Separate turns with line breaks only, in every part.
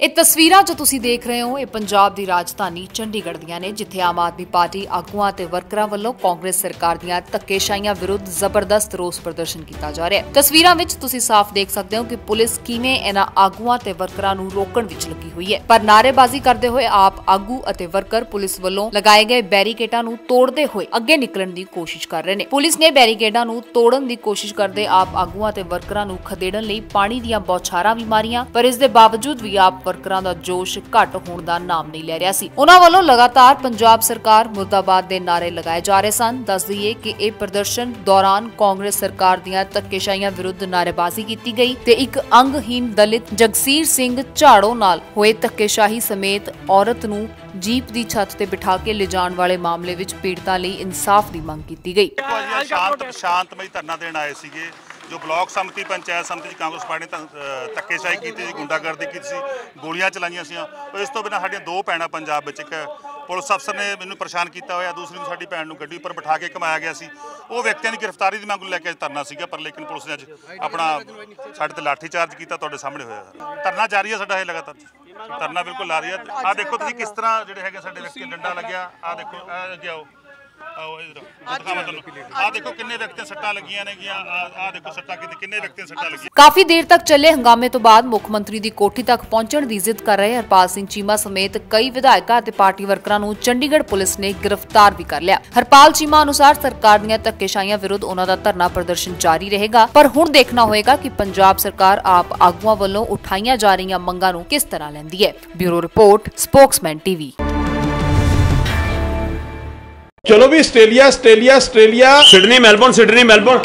ਇਹ ਤਸਵੀਰਾਂ ਜੋ ਤੁਸੀਂ ਦੇਖ ਰਹੇ ਹੋ, ਇਹ ਪੰਜਾਬ ਦੀ ਰਾਜਧਾਨੀ ਚੰਡੀਗੜ੍ਹ ਦੀਆਂ ਨੇ, ਜਿੱਥੇ ਆਮ ਆਦਮੀ ਪਾਰਟੀ ਆਗੂਆਂ ਤੇ ਵਰਕਰਾਂ ਵੱਲੋਂ ਕਾਂਗਰਸ ਸਰਕਾਰ ਦੀਆਂ ਧੱਕੇਸ਼ਾਹੀਆਂ ਵਿਰੁੱਧ ਜ਼ਬਰਦਸਤ ਰੋਸ ਪ੍ਰਦਰਸ਼ਨ ਕੀਤਾ ਜਾ ਰਿਹਾ ਹੈ। ਤਸਵੀਰਾਂ ਵਿੱਚ ਤੁਸੀਂ ਸਾਫ਼ ਦੇਖ ਸਕਦੇ ਹੋ ਕਿ ਪੁਲਿਸ ਕਿਵੇਂ ਇਹਨਾਂ ਆਗੂਆਂ ਤੇ ਵਰਕਰਾਂ ਨੂੰ ਰੋਕਣ ਵਿੱਚ ਲੱਗੀ ਹੋਈ ਹੈ। ਪਰ ਨਾਅਰੇਬਾਜ਼ੀ ਕਰਦੇ ਹੋਏ ਆਪ ਆਗੂ ਅਤੇ ਵਰਕਰ ਪੁਲਿਸ ਵੱਲੋਂ ਲਗਾਏ ਗਏ ਬੈਰੀਕੇਡਾਂ ਨੂੰ ਤੋੜਦੇ ਹੋਏ ਅੱਗੇ ਨਿਕਲਣ ਦੀ ਕੋਸ਼ਿਸ਼ ਕਰ ਰਹੇ ਨੇ। ਪੁਲਿਸ ਨੇ ਬੈਰੀਕੇਡਾਂ ਨੂੰ ਤੋੜਨ ਦੀ ਕੋਸ਼ਿਸ਼ ਕਰਦੇ ਆਪ ਆਗੂਆਂ ਤੇ ਵਰਕਰਾਂ ਨੂੰ ਖਦੇੜਨ ਲਈ ਪਾਣੀ ਦੀਆਂ ਬੌਛਾਰਾਂ ਵੀ ਮਾਰੀਆਂ, ਪਰ ਇਸ ਦੇ ਬਾਵਜੂਦ ਵੀ ਆਪ ਵਰਕਰਾਂ ਦਾ ਜੋਸ਼ ਘੱਟ ਹੋਣ ਦਾ ਨਾਮ ਨਹੀਂ ਲੈ ਰਿਹਾ ਸੀ। ਉਹਨਾਂ ਵੱਲੋਂ ਲਗਾਤਾਰ ਪੰਜਾਬ ਸਰਕਾਰ ਮੁਰਦਾਬਾਦ ਦੇ ਨਾਰੇ ਲਗਾਏ ਜਾ ਰਹੇ ਸਨ। ਦੱਸ ਦਈਏ ਕਿ ਇਹ ਪ੍ਰਦਰਸ਼ਨ ਦੌਰਾਨ ਕਾਂਗਰਸ ਸਰਕਾਰ ਦੀਆਂ ਧੱਕੇਸ਼ਾਹੀਆਂ ਵਿਰੁੱਧ ਨਾਅਰੇਬਾਜ਼ੀ ਕੀਤੀ ਗਈ ਤੇ ਇੱਕ ਅੰਗਹੀਨ ਦਲਿਤ ਜਗਸੀਰ ਸਿੰਘ ਝਾੜੋ ਨਾਲ ਹੋਏ ਧੱਕੇਸ਼ਾਹੀ ਸਮੇਤ ਔਰਤ ਨੂੰ ਜੀਪ ਦੀ ਛੱਤ ਤੇ ਬਿਠਾ ਕੇ ਲਿਜਾਣ ਵਾਲੇ ਮਾਮਲੇ ਵਿੱਚ ਪੀੜਤਾਂ ਲਈ ਇਨਸਾਫ ਦੀ ਮੰਗ ਕੀਤੀ ਗਈ।
ਦੇਖੋ ਸ਼ਾਂਤਮਈ ਧਰਨਾ ਦੇਣ ਆਏ ਸੀਗੇ। ਜੋ ਬਲਾਕ ਸਮਿਤੀ ਪੰਚਾਇਤ ਸਮਿਤੀ ਚ ਕਾਂਗਰਸ ਪਾਰਟੀ ਨੇ ਧੱਕੇਸ਼ਾਹੀ ਕੀਤੀ ਸੀ, ਗੁੰਡਾਗਰਦੀ ਕੀਤੀ ਸੀ, ਗੋਲੀਆਂ ਚਲਾਈਆਂ ਸੀ ਇਸ ਤੋਂ ਬਿਨਾਂ ਸਾਡੀਆਂ ਦੋ ਭੈਣਾਂ ਪੰਜਾਬ ਵਿੱਚ, ਇੱਕ ਪੁਲਿਸ ਅਫਸਰ ਨੇ ਮੈਨੂੰ ਪਰੇਸ਼ਾਨ ਕੀਤਾ ਹੋਇਆ, ਦੂਸਰੀ ਨੂੰ ਸਾਡੀ ਭੈਣ ਨੂੰ ਗੱਡੀ ਉੱਪਰ ਬਿਠਾ ਕੇ ਘਮਾਇਆ ਗਿਆ ਸੀ। ਉਹ ਵਿਅਕਤੀਆਂ ਦੀ ਗ੍ਰਿਫਤਾਰੀ ਦੀ ਮੰਗ ਨੂੰ ਲੈ ਕੇ ਅੱਜ ਧਰਨਾ ਸੀਗਾ, ਪਰ ਲੇਕਿਨ ਪੁਲਿਸ ਨੇ ਅੱਜ ਆਪਣਾ ਸਾਡੇ ਤੇ ਲਾਠੀ ਚਾਰਜ ਕੀਤਾ, ਤੁਹਾਡੇ ਸਾਹਮਣੇ ਹੋਇਆ ਧਰਨਾ ਜਾਰੀ ਹੈ ਸਾਡਾ ਇਹ ਲਗਾਤਾਰ? ਧਰਨਾ ਬਿਲਕੁਲ ਲਾ ਰਹੀ ਹੈ। ਆ ਦੇਖੋ ਤੁਸੀਂ ਕਿਸ ਤਰ੍ਹਾਂ ਜਿਹੜੇ ਹੈਗੇ ਸਾਡੇ ਵਿਅਕਤੀ ਡੰਡਾ ਲੱਗਿਆ ਆ ਦੇਖੋ ਆ ਅੱਗੇ ਆਓ। ਆਓ ਇਧਰ ਦਿਖਾਵਾਂ ਤੁਹਾਨੂੰ। ਆ ਦੇਖੋ ਕਿੰਨੇ ਵਿਅਕਤੀਆਂ ਸੱਟਾਂ ਲੱਗੀਆਂ ਨੇਗੀਆਂ। ਆ ਦੇਖੋ ਸੱਟਾਂ ਕਿੰਨੇ ਕਿੰਨੇ ਵਿਅਕਤੀਆਂ ਸੱਟਾਂ ਲੱਗੀਆਂ।
ਕਾਫੀ ਦੇਰ ਤੱਕ ਚੱਲੇ ਹੰਗਾਮੇ ਤੋਂ ਬਾਅਦ ਮੁੱਖ ਮੰਤਰੀ ਦੀ ਕੋਠੀ ਤੱਕ ਪਹੁੰਚਣ ਦੀ ਜ਼ਿੱਦ ਕਰ ਰਹੇ ਹਰਪਾਲ ਸਿੰਘ ਚੀਮਾ ਸਮੇਤ ਕਈ ਵਿਧਾਇਕਾਂ ਅਤੇ ਪਾਰਟੀ ਵਰਕਰਾਂ ਨੂੰ ਚੰਡੀਗੜ੍ਹ ਪੁਲਿਸ ਨੇ ਗ੍ਰਿਫਤਾਰ ਵੀ ਕਰ ਲਿਆ। ਹਰਪਾਲ ਚੀਮਾ ਅਨੁਸਾਰ ਸਰਕਾਰ ਦੀਆਂ ਧੱਕੇਸ਼ਾਹੀਆਂ ਵਿਰੁੱਧ ਉਹਨਾਂ ਦਾ ਧਰਨਾ ਪ੍ਰਦਰਸ਼ਨ ਜਾਰੀ ਰਹੇਗਾ। ਪਰ ਹੁਣ ਦੇਖਣਾ ਹੋਏਗਾ ਕਿ ਪੰਜਾਬ ਸਰਕਾਰ ਆਪ ਆਗੂਆਂ ਵੱਲੋਂ ਉਠਾਈਆਂ ਜਾ ਰਹੀਆਂ ਮੰਗਾਂ ਨੂੰ ਕਿਸ ਤਰ੍ਹਾਂ ਲੈਂਦੀ ਹੈ। Bureau report Spokesman TV.
ਚਲੋ ਵੀ Australia Australia Australia.
Sydney Melbourne Sydney Melbourne.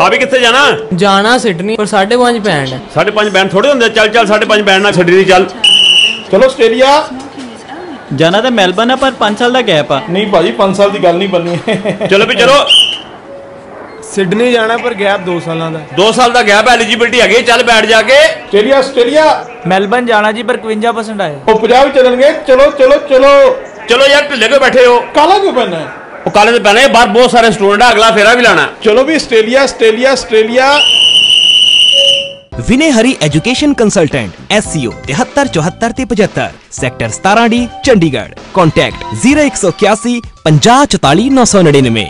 ਆ ਵੀ ਕਿੱਥੇ ਜਾਣਾ?
ਜਾਣਾ ਸਿਡਨੀ ਪਰ 5.5 ਪੈਂਡ ਹੈ।
ਸਾਢੇ ਪੰਜ ਬੈਂਡ ਥੋੜੇ ਹੁੰਦੇ ਚੱਲ ਚੱਲ ਸਾਢੇ ਪੰਜ ਬੈਂਡ ਨਾਲ ਛੱਡੀ ਦੀ ਚੱਲ।
ਚਲੋ ਆਸਟ੍ਰੇਲੀਆ।
ਜਾਣਾ ਤਾਂ ਮੈਲਬਨ ਹੈ ਪਰ 5 ਸਾਲ ਦਾ ਗੈਪ ਆ।
ਨਹੀਂ ਭਾਜੀ 5 ਸਾਲ ਦੀ ਗੱਲ ਨਹੀਂ ਬੰਨੀ
ਚਲੋ ਵੀ ਚਲੋ।
ਸਿਡਨੀ ਜਾਣਾ ਪਰ ਗੈਪ 2 ਸਾਲਾਂ ਦਾ।
2 ਸਾਲ ਦਾ ਗੈਪ ਐਲੀਜੀਬਿਲਟੀ ਹੈਗੀ ਚੱਲ ਬੈਠ ਜਾ ਕੇ।
Australia Australia.
ਮੈਲਬਨ ਜਾਣਾ ਜੀ ਪਰ 51% ਆਏ
ਉਹ ਪੰਜਾਬ ਹੀ ਚੱਲਣਗੇ। ਚਲੋ ਚਲੋ ਚਲੋ।
ਚਲੋ ਯਾਰ ਢਿੱਲੇ ਕਿਉਂ ਬੈਠੇ ਹੋ?
ਕਾਲਾ ਕਿਉਂ ਪੈਣਾ ਹੈ?
ਉਹ ਕਾਲੇ ਦੇ ਪਹਿਲੇ ਬਾਹਰ ਬਹੁਤ ਸਾਰੇ ਸਟੂਡੈਂਟ ਆ ਅਗਲਾ ਫੇਰਾ ਵੀ ਲਾਣਾ।
ਚਲੋ ਵੀ Australia Australia Australia.
Vinay Hari education consultant SCO 7374 ਤੇ 75 ਸੈਕਟਰ 17D ਚੰਡੀਗੜ੍ਹ। ਕੰਟੈਕਟ 0181 5044 999